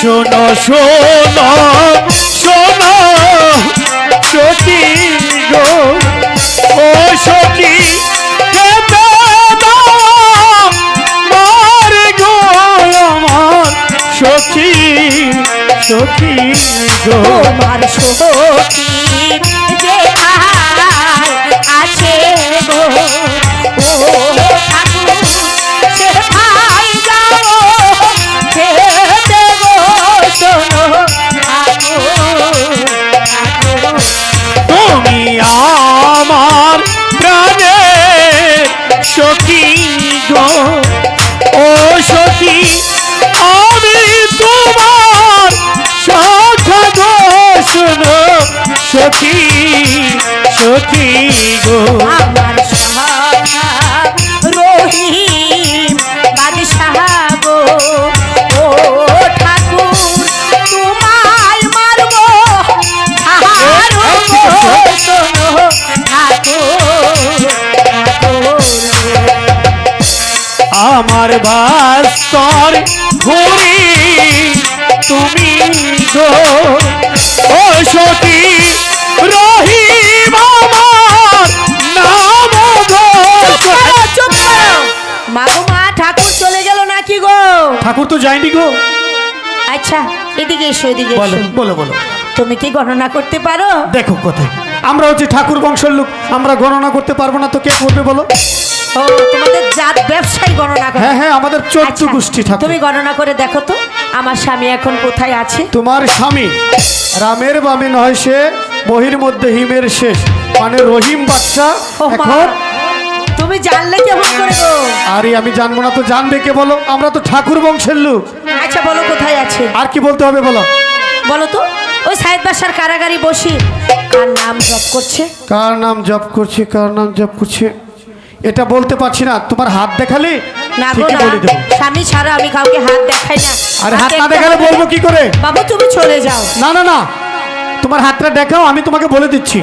শোনো শোনো শোনো গো। ও আমার সখী সখী তোমার সখী যে আছে গো। সখী গো। আমার সখা রহিম বাদশাহ গো। ও ঠাকুর তোমায় মারবো। হারো গো শোনো ঠাকুর। ঠাকুর আমার ঘুরি তুমি গো। ও সখী ঠাকুর তো যায়নি গো। আচ্ছা এদিকে এসো এদিকে বলো বলো বলো। তুমি কি গণনা করতে পারো? দেখো কোথায়। আমরা হচ্ছে ঠাকুর বংশের লোক আমরা গণনা করতে পারব না তো কে করবে বলো? ও তোমাদের জাত ব্যবসায়ী গণনা করো। হ্যাঁ হ্যাঁ আমাদের চোদ্দ আচ্ছা, গোষ্ঠী ঠাকুর। তুমি গণনা করে দেখো তো আমার স্বামী এখন কোথায় আছে? তোমার স্বামী রামের বামে নয় সে বহির মধ্যে হিমের শেষ। মানে রহিম বাচ্চা এখন তুমি জানলে কেমন করে গো? আরে আমি জানব না তো। জানবে কে বলো? আমরা তো ঠাকুর বংশের লোক। আচ্ছা বলো কোথায় আছে? আর কি বলতে হবে বলো? বলো তো। ওই সাহেব বাসার কারাগারি বসি। কার নাম জপ করছে? কার নাম জপ করছে কার নাম জপ করছে? এটা বলতে পারছি না। তোমার হাত দেখালে না গো ঠিকই না। বলে দেবো। স্বামী ছাড়া আমি কাউকে হাত দেখাই না। আরে হাত না দেখালে বলব কি করে? বাবু তুমি চলে যাও। না না না। তোমার হাতটা দেখাও আমি তোমাকে বলে দিচ্ছি।